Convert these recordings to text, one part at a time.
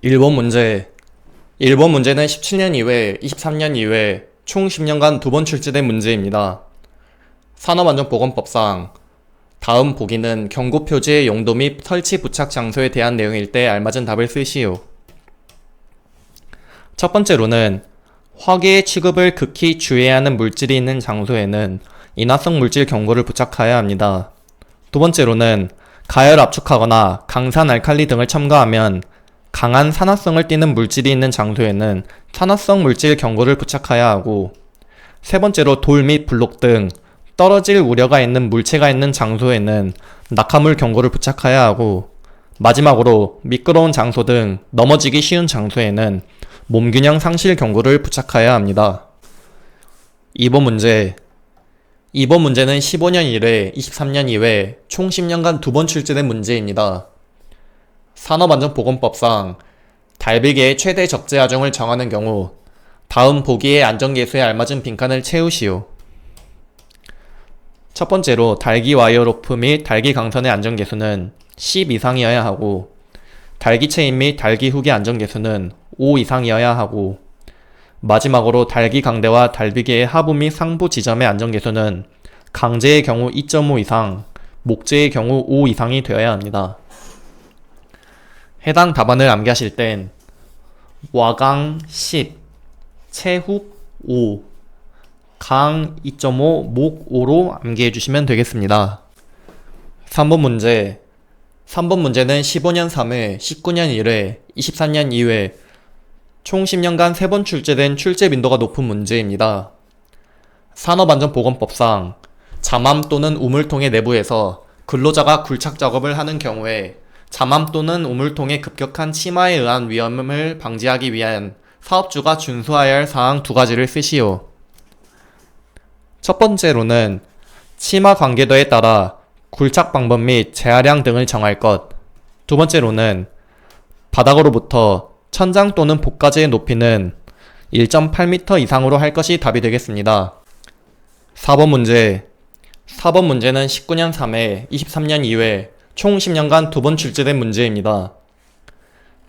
1번 문제. 1번 문제는 17년 이외, 23년 이외 총 10년간 두 번 출제된 문제입니다. 산업안전보건법상 다음 보기는 경고 표지의 용도 및 설치 부착 장소에 대한 내용일 때 알맞은 답을 쓰시오. 첫 번째로는 화기의 취급을 극히 주의해야 하는 물질이 있는 장소에는 인화성 물질 경고를 부착하여야 합니다. 두 번째로는 가열 압축하거나 강산 알칼리 등을 첨가하면 강한 산화성을 띠는 물질이 있는 장소에는 산화성 물질 경고를 부착해야 하고 세 번째로 돌 및 블록 등 떨어질 우려가 있는 물체가 있는 장소에는 낙하물 경고를 부착해야 하고 마지막으로 미끄러운 장소 등 넘어지기 쉬운 장소에는 몸균형 상실 경고를 부착해야 합니다. 2번 문제 2번 문제는 15년 1회, 23년 2회 총 10년간 두 번 출제된 문제입니다. 산업안전보건법상 달비계의 최대 적재 하중을 정하는 경우 다음 보기의 안전계수에 알맞은 빈칸을 채우시오. 첫 번째로 달기 와이어 로프 및 달기 강선의 안전계수는 10 이상이어야 하고 달기 체인 및 달기 후기 안전계수는 5 이상이어야 하고 마지막으로 달기 강대와 달비계의 하부 및 상부 지점의 안전계수는 강제의 경우 2.5 이상, 목재의 경우 5 이상이 되어야 합니다. 해당 답안을 암기하실 땐 와강 10, 체훅 5, 강 2.5, 목 5로 암기해 주시면 되겠습니다. 3번 문제 3번 문제는 15년 3회, 19년 1회, 23년 2회 총 10년간 3번 출제된 출제 빈도가 높은 문제입니다. 산업안전보건법상 잠암 또는 우물통의 내부에서 근로자가 굴착 작업을 하는 경우에 잠암 또는 우물통의 급격한 침하에 의한 위험을 방지하기 위한 사업주가 준수해야 할 사항 두 가지를 쓰시오. 첫 번째로는 침하 관계도에 따라 굴착 방법 및 재하량 등을 정할 것. 두 번째로는 바닥으로부터 천장 또는 복가지의 높이는 1.8m 이상으로 할 것이 답이 되겠습니다. 4번 문제. 4번 문제는 19년 3회, 23년 2회, 총 10년간 두 번 출제된 문제입니다.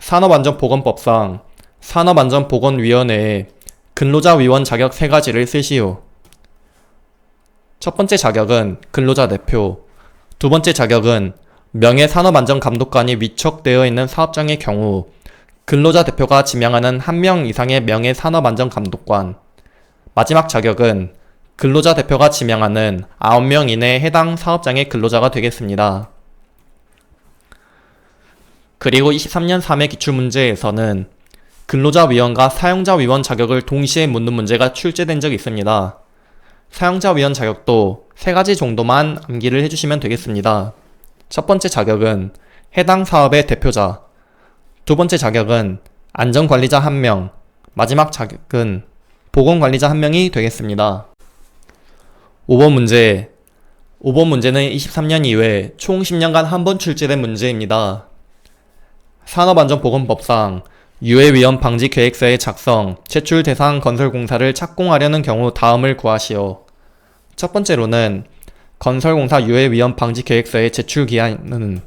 산업안전보건법상 산업안전보건위원회에 근로자 위원 자격 3가지를 쓰시오. 첫 번째 자격은 근로자 대표, 두 번째 자격은 명예 산업안전감독관이 위촉되어 있는 사업장의 경우 근로자 대표가 지명하는 한 명 이상의 명예 산업안전감독관, 마지막 자격은 근로자 대표가 지명하는 9명 이내의 해당 사업장의 근로자가 되겠습니다. 그리고 23년 3회 기출문제에서는 근로자위원과 사용자위원 자격을 동시에 묻는 문제가 출제된 적이 있습니다. 사용자위원 자격도 세 가지 정도만 암기를 해주시면 되겠습니다. 첫 번째 자격은 해당 사업의 대표자, 두 번째 자격은 안전관리자 1명, 마지막 자격은 보건관리자 1명이 되겠습니다. 5번 문제 5번 문제는 23년 이후에 총 10년간 한 번 출제된 문제입니다. 산업안전보건법상 유해위험 방지 계획서의 작성, 제출 대상 건설공사를 착공하려는 경우 다음을 구하시오. 첫 번째로는 건설공사 유해위험 방지 계획서의 제출 기한은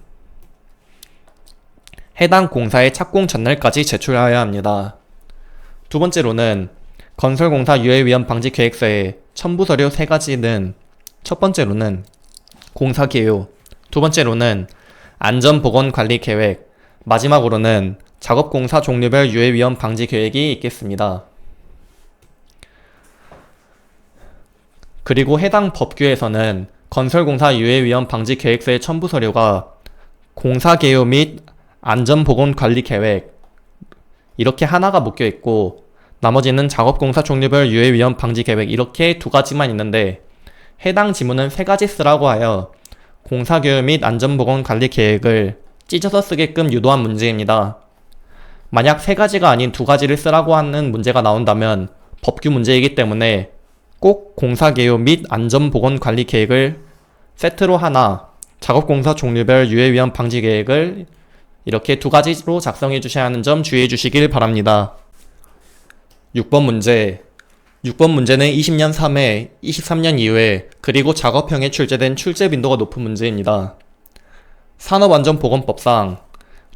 해당 공사의 착공 전날까지 제출하여야 합니다. 두 번째로는 건설공사 유해위험 방지 계획서의 첨부 서류 세 가지는 첫 번째로는 공사 개요, 두 번째로는 안전보건관리 계획, 마지막으로는 작업공사 종류별 유해위험 방지 계획이 있겠습니다. 그리고 해당 법규에서는 건설공사 유해위험 방지 계획서의 첨부 서류가 공사 개요 및 안전보건 관리 계획 이렇게 하나가 묶여 있고 나머지는 작업공사 종류별 유해위험 방지 계획 이렇게 두 가지만 있는데 해당 지문은 세 가지 쓰라고 하여 공사교육 및 안전보건 관리 계획을 찢어서 쓰게끔 유도한 문제입니다. 만약 세 가지가 아닌 두 가지를 쓰라고 하는 문제가 나온다면 법규 문제이기 때문에 꼭 공사개요 및 안전보건관리 계획을 세트로 하나 작업공사 종류별 유해위험 방지 계획을 이렇게 두 가지로 작성해 주셔야 하는 점 주의해 주시길 바랍니다. 6번 문제 6번 문제는 20년 3회, 23년 2회, 그리고 작업형에 출제된 출제 빈도가 높은 문제입니다. 산업안전보건법상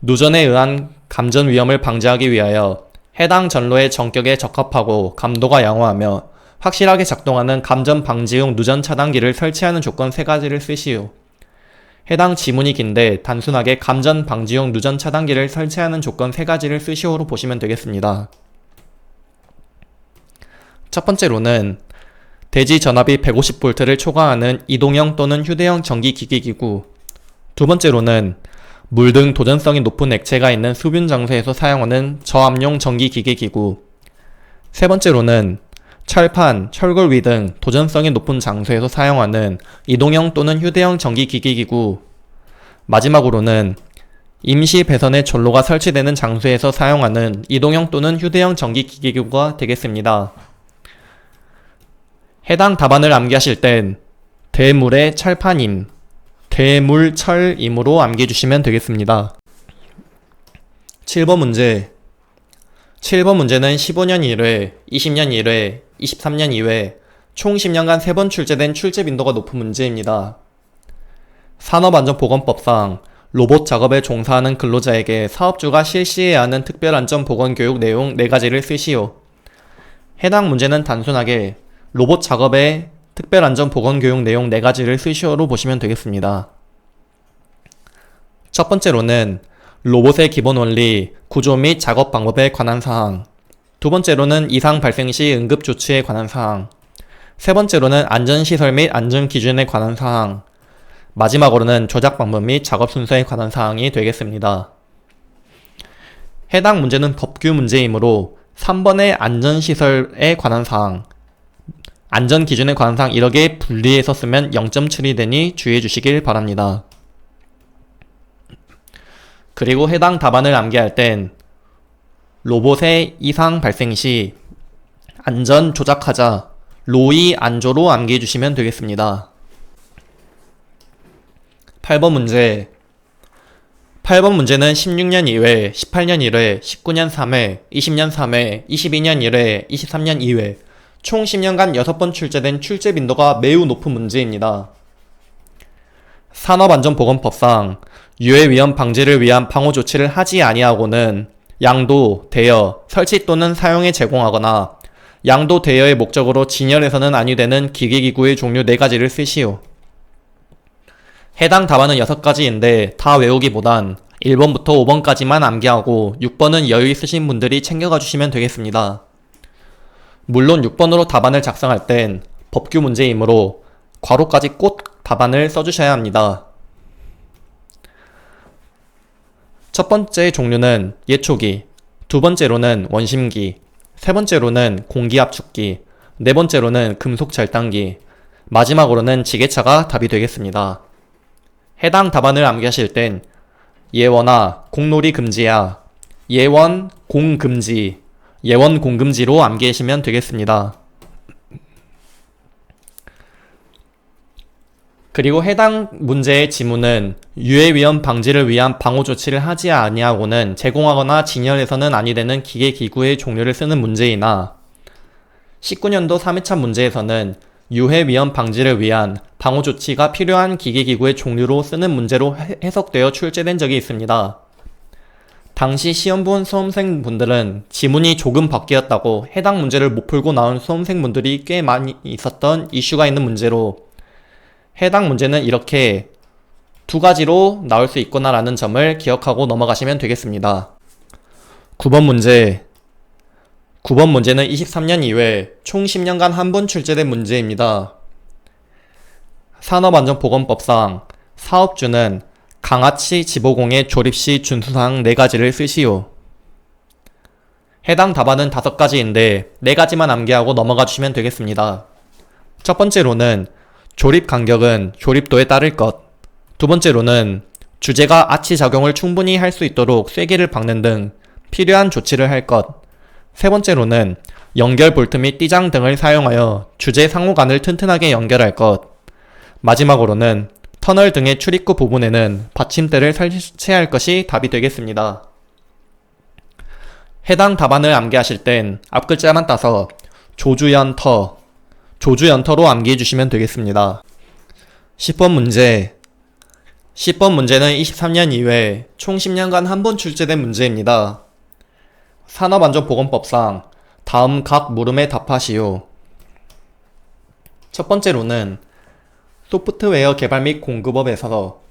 누전에 의한 감전 위험을 방지하기 위하여 해당 전로의 전격에 적합하고 감도가 양호하며 확실하게 작동하는 감전 방지용 누전 차단기를 설치하는 조건 세 가지를 쓰시오. 해당 지문이 긴데 단순하게 감전 방지용 누전 차단기를 설치하는 조건 세 가지를 쓰시오로 보시면 되겠습니다. 첫 번째로는 대지 전압이 150V를 초과하는 이동형 또는 휴대용 전기 기기기구. 두 번째로는 물 등 도전성이 높은 액체가 있는 수분 장소에서 사용하는 저압용 전기 기기기구. 세 번째로는 철판, 철골 위 등 도전성이 높은 장소에서 사용하는 이동형 또는 휴대용 전기 기기기구. 마지막으로는 임시 배선의 전로가 설치되는 장소에서 사용하는 이동형 또는 휴대용 전기 기기기구가 되겠습니다. 해당 답안을 암기하실 땐 대물의 철판임, 대물철임으로 암기해주시면 되겠습니다. 7번 문제 7번 문제는 15년 1회, 20년 1회, 23년 2회, 총 10년간 3번 출제된 출제 빈도가 높은 문제입니다. 산업안전보건법상 로봇 작업에 종사하는 근로자에게 사업주가 실시해야 하는 특별안전보건 교육 내용 4가지를 쓰시오. 해당 문제는 단순하게 로봇 작업의 특별안전보건교육 내용 4가지를 쓰시오로 보시면 되겠습니다. 첫 번째로는 로봇의 기본 원리, 구조 및 작업 방법에 관한 사항. 두 번째로는 이상 발생 시 응급 조치에 관한 사항. 세 번째로는 안전시설 및 안전 기준에 관한 사항. 마지막으로는 조작 방법 및 작업 순서에 관한 사항이 되겠습니다. 해당 문제는 법규 문제이므로 3번의 안전시설에 관한 사항, 안전 기준에 사항 이렇게 분리해서 쓰면 0.7이 되니 주의해 주시길 바랍니다. 그리고 해당 답안을 암기할 땐 로봇의 이상 발생 시 안전 조작하자 로이 안조로 암기해 주시면 되겠습니다. 8번 문제 8번 문제는 16년 2회, 18년 1회, 19년 3회, 20년 3회, 22년 1회, 23년 2회 총 10년간 6번 출제된 출제 빈도가 매우 높은 문제입니다. 산업안전보건법상 유해 위험 방지를 위한 방호 조치를 하지 아니하고는 양도, 대여, 설치 또는 사용에 제공하거나 양도 대여의 목적으로 진열해서는 아니 되는 기계기구의 종류 4가지를 쓰시오. 해당 답안은 6가지인데 다 외우기보단 1번부터 5번까지만 암기하고 6번은 여유 있으신 분들이 챙겨가 주시면 되겠습니다. 물론 6번으로 답안을 작성할 땐 법규 문제이므로 괄호까지 꼭 답안을 써주셔야 합니다. 첫 번째 종류는 예초기, 두 번째로는 원심기, 세 번째로는 공기압축기, 네 번째로는 금속 절단기, 마지막으로는 지게차가 답이 되겠습니다. 해당 답안을 암기하실 땐 예원아 공놀이 금지야, 예원 공금지, 예원 공금지로 암기하시면 되겠습니다. 그리고 해당 문제의 지문은 유해 위험 방지를 위한 방호 조치를 하지 아니하고는 제공하거나 진열해서는 아니 되는 기계 기구의 종류를 쓰는 문제이나 19년도 3회차 문제에서는 유해 위험 방지를 위한 방호 조치가 필요한 기계 기구의 종류로 쓰는 문제로 해석되어 출제된 적이 있습니다. 당시 시험 본 수험생분들은 지문이 조금 바뀌었다고 해당 문제를 못 풀고 나온 수험생분들이 꽤 많이 있었던 이슈가 있는 문제로 해당 문제는 이렇게 두 가지로 나올 수 있구나라는 점을 기억하고 넘어가시면 되겠습니다. 9번 문제 9번 문제는 23년 이외 총 10년간 한 번 출제된 문제입니다. 산업안전보건법상 사업주는 강아치 지보공의 조립 시 준수사항 4가지를 쓰시오. 해당 답안은 5가지인데 4가지만 암기하고 넘어가 주시면 되겠습니다. 첫 번째로는 조립 간격은 조립도에 따를 것. 두 번째로는 주제가 아치 작용을 충분히 할 수 있도록 쐐기를 박는 등 필요한 조치를 할 것. 세 번째로는 연결 볼트 및 띠장 등을 사용하여 주제 상호간을 튼튼하게 연결할 것. 마지막으로는 터널 등의 출입구 부분에는 받침대를 설치할 것이 답이 되겠습니다. 해당 답안을 암기하실 땐 앞글자만 따서 조주연터, 조주연터로 암기해 주시면 되겠습니다. 10번 문제 10번 문제는 23년 이외에 총 10년간 한 번 출제된 문제입니다. 산업안전보건법상 다음 각 물음에 답하시오. 첫 번째로는 소프트웨어 개발 및 공급업에서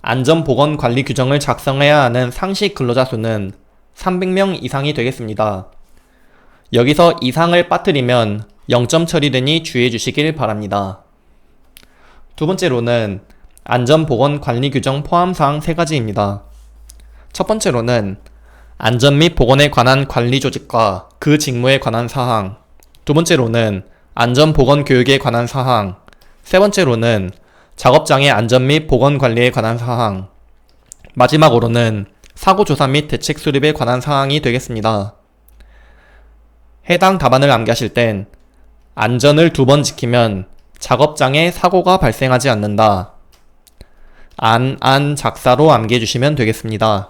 안전보건 관리 규정을 작성해야 하는 상시 근로자 수는 300명 이상이 되겠습니다. 여기서 이상을 빠뜨리면 0점 처리되니 주의해 주시길 바랍니다. 두 번째로는 안전보건 관리 규정 포함사항 세 가지입니다. 첫 번째로는 안전 및 보건에 관한 관리 조직과 그 직무에 관한 사항. 두 번째로는 안전 보건 교육에 관한 사항. 세 번째로는 작업장의 안전 및 보건 관리에 관한 사항. 마지막으로는 사고 조사 및 대책 수립에 관한 사항이 되겠습니다. 해당 답안을 암기하실 땐 안전을 두 번 지키면 작업장에 사고가 발생하지 않는다. 안, 안 작사로 암기해 주시면 되겠습니다.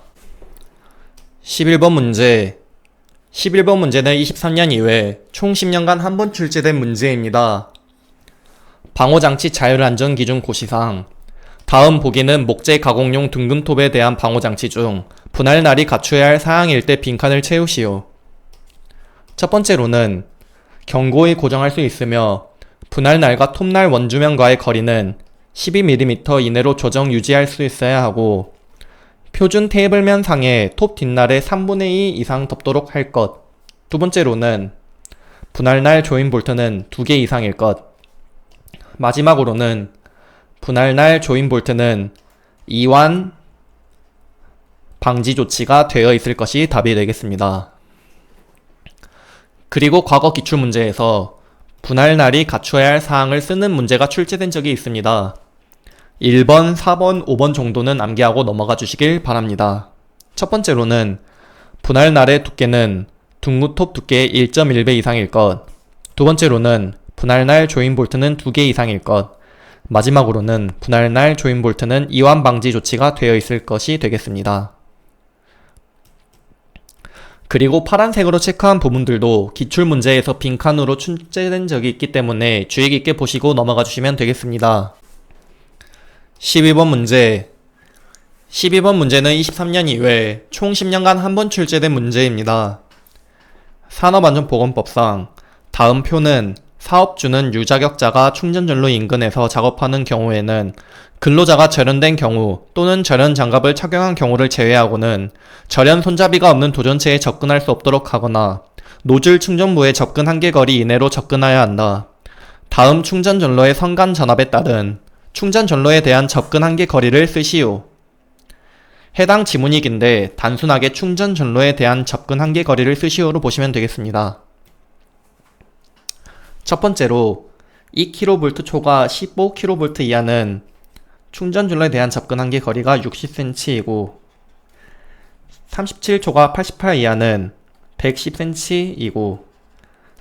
11번 문제. 11번 문제는 23년 이후에 총 10년간 한 번 출제된 문제입니다. 방호장치 자율안전 기준 고시상. 다음 보기는 목재 가공용 둥근톱에 대한 방호장치 중 분할 날이 갖춰야 할 사항일 때 빈칸을 채우시오. 첫 번째로는 경고에 고정할 수 있으며 분할 날과 톱날 원주면과의 거리는 12mm 이내로 조정 유지할 수 있어야 하고 표준 테이블면 상에 톱 뒷날에 3분의 2 이상 덮도록 할 것. 두 번째로는 분할날 조인 볼트는 2개 이상일 것. 마지막으로는 분할날 조인 볼트는 이완 방지 조치가 되어 있을 것이 답이 되겠습니다. 그리고 과거 기출 문제에서 분할날이 갖춰야 할 사항을 쓰는 문제가 출제된 적이 있습니다. 1번, 4번, 5번 정도는 암기하고 넘어가 주시길 바랍니다. 첫 번째로는 분할날의 두께는 둥무톱 두께 1.1배 이상일 것. 두 번째로는 분할날 조인 볼트는 2개 이상일 것. 마지막으로는 분할날 조인 볼트는 이완 방지 조치가 되어 있을 것이 되겠습니다. 그리고 파란색으로 체크한 부분들도 기출 문제에서 빈칸으로 출제된 적이 있기 때문에 주의 깊게 보시고 넘어가 주시면 되겠습니다. 12번 문제 12번 문제는 23년 이후에 총 10년간 한 번 출제된 문제입니다. 산업안전보건법상 다음 표는 사업주는 유자격자가 충전전로 인근에서 작업하는 경우에는 근로자가 절연된 경우 또는 절연 장갑을 착용한 경우를 제외하고는 절연 손잡이가 없는 도전체에 접근할 수 없도록 하거나 노즐 충전부에 접근 한계 거리 이내로 접근해야 한다. 다음 충전 전로의 선간 전압에 따른 충전 전로에 대한 접근 한계 거리를 쓰시오. 해당 지문이 긴데 단순하게 충전 전로에 대한 접근 한계 거리를 쓰시오로 보시면 되겠습니다. 첫 번째로 2kV 초과 15kV 이하는 충전 전로에 대한 접근 한계 거리가 60cm이고 37초가 88 이하는 110cm이고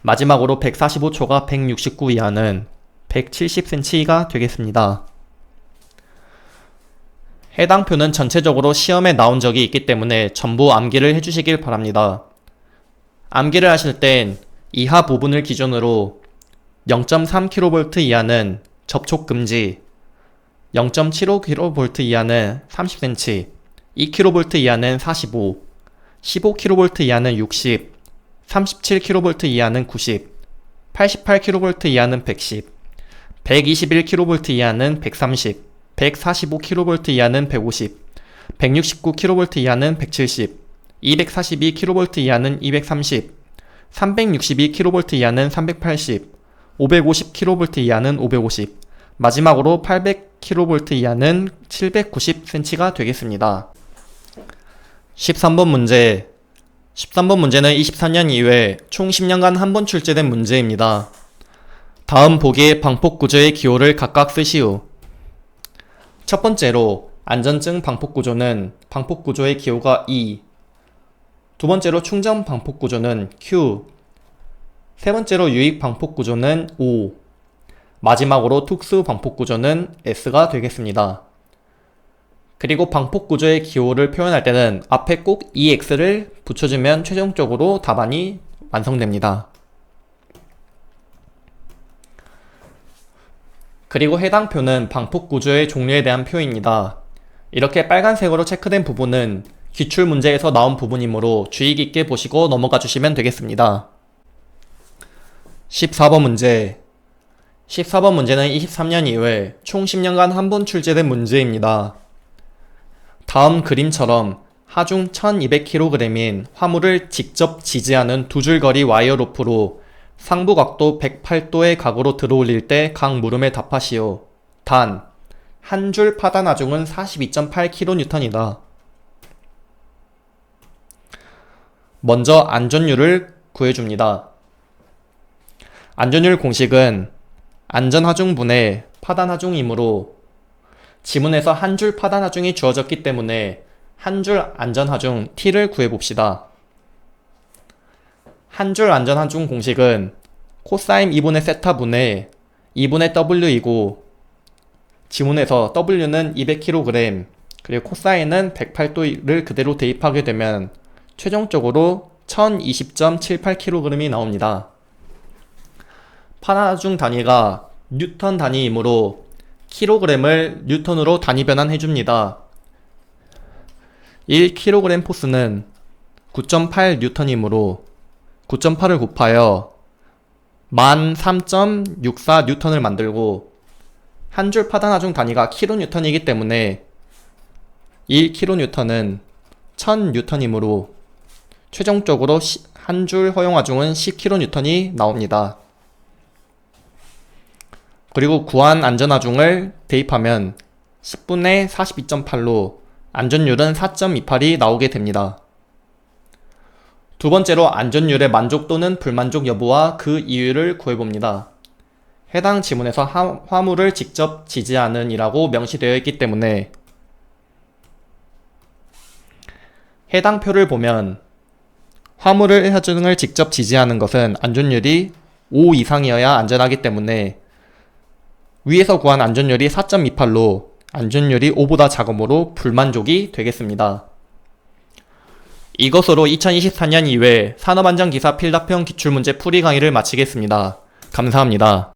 마지막으로 145초가 169 이하는 170cm가 되겠습니다. 해당 표는 전체적으로 시험에 나온 적이 있기 때문에 전부 암기를 해주시길 바랍니다. 암기를 하실 땐 이하 부분을 기준으로 0.3kV 이하는 접촉 금지, 0.75kV 이하는 30cm, 2kV 이하는 45, 15kV 이하는 60, 37kV 이하는 90, 88kV 이하는 110, 121kV 이하는 130, 145kV 이하는 150, 169kV 이하는 170, 242kV 이하는 230, 362kV 이하는 380, 550kV 이하는 550, 마지막으로 800kV 이하는 790cm가 되겠습니다. 13번 문제 13번 문제는 24년 이후에 총 10년간 한 번 출제된 문제입니다. 다음 보기의 방폭 구조의 기호를 각각 쓰시오. 첫 번째로 안전증 방폭 구조는 방폭 구조의 기호가 E. 두 번째로 충전 방폭 구조는 Q. 세 번째로 유익 방폭 구조는 O. 마지막으로 특수 방폭 구조는 S가 되겠습니다. 그리고 방폭 구조의 기호를 표현할 때는 앞에 꼭 EX를 붙여주면 최종적으로 답안이 완성됩니다. 그리고 해당 표는 방폭 구조의 종류에 대한 표입니다. 이렇게 빨간색으로 체크된 부분은 기출 문제에서 나온 부분이므로 주의 깊게 보시고 넘어가 주시면 되겠습니다. 14번 문제. 14번 문제는 23년 이후에 총 10년간 한 번 출제된 문제입니다. 다음 그림처럼 하중 1200kg인 화물을 직접 지지하는 두 줄 거리 와이어 로프로 상부 각도 108도의 각으로 들어올릴 때각 물음에 답하시오. 단, 한 줄 파단 하중은 42.8kN이다. 먼저 안전율을 구해줍니다. 안전율 공식은 안전하중분의 파단하중이므로 지문에서 한 줄 파단하중이 주어졌기 때문에 한 줄 안전하중 t를 구해봅시다. 한 줄 안전하중 공식은 코사인 2분의 세타분의 2분의 w이고 지문에서 w는 200kg 그리고 코사인은 108도를 그대로 대입하게 되면 최종적으로 1020.78kg이 나옵니다. 파나중 단위가 뉴턴 단위이므로 킬로그램을 뉴턴으로 단위 변환해 줍니다. 1kg 포스는 9.8 뉴턴이므로 9.8을 곱하여 13.64 뉴턴을 만들고 한 줄 파단 하중 단위가 킬로 뉴턴이기 때문에 1kg 뉴턴은 1000 뉴턴이므로 최종적으로 한 줄 허용 하중은 10kg 뉴턴이 나옵니다. 그리고 구한 안전하중을 대입하면 10분의 42.8로 안전율은 4.28이 나오게 됩니다. 두 번째로 안전율의 만족 또는 불만족 여부와 그 이유를 구해봅니다. 해당 지문에서 하, 화물을 직접 지지하는 이라고 명시되어 있기 때문에 해당 표를 보면 화물을 해중을 직접 지지하는 것은 안전율이 5 이상이어야 안전하기 때문에 위에서 구한 안전율이 4.28로 안전율이 5보다 작으므로 불만족이 되겠습니다. 이것으로 2024년 2회 산업안전기사 필답형 기출문제 풀이 강의를 마치겠습니다. 감사합니다.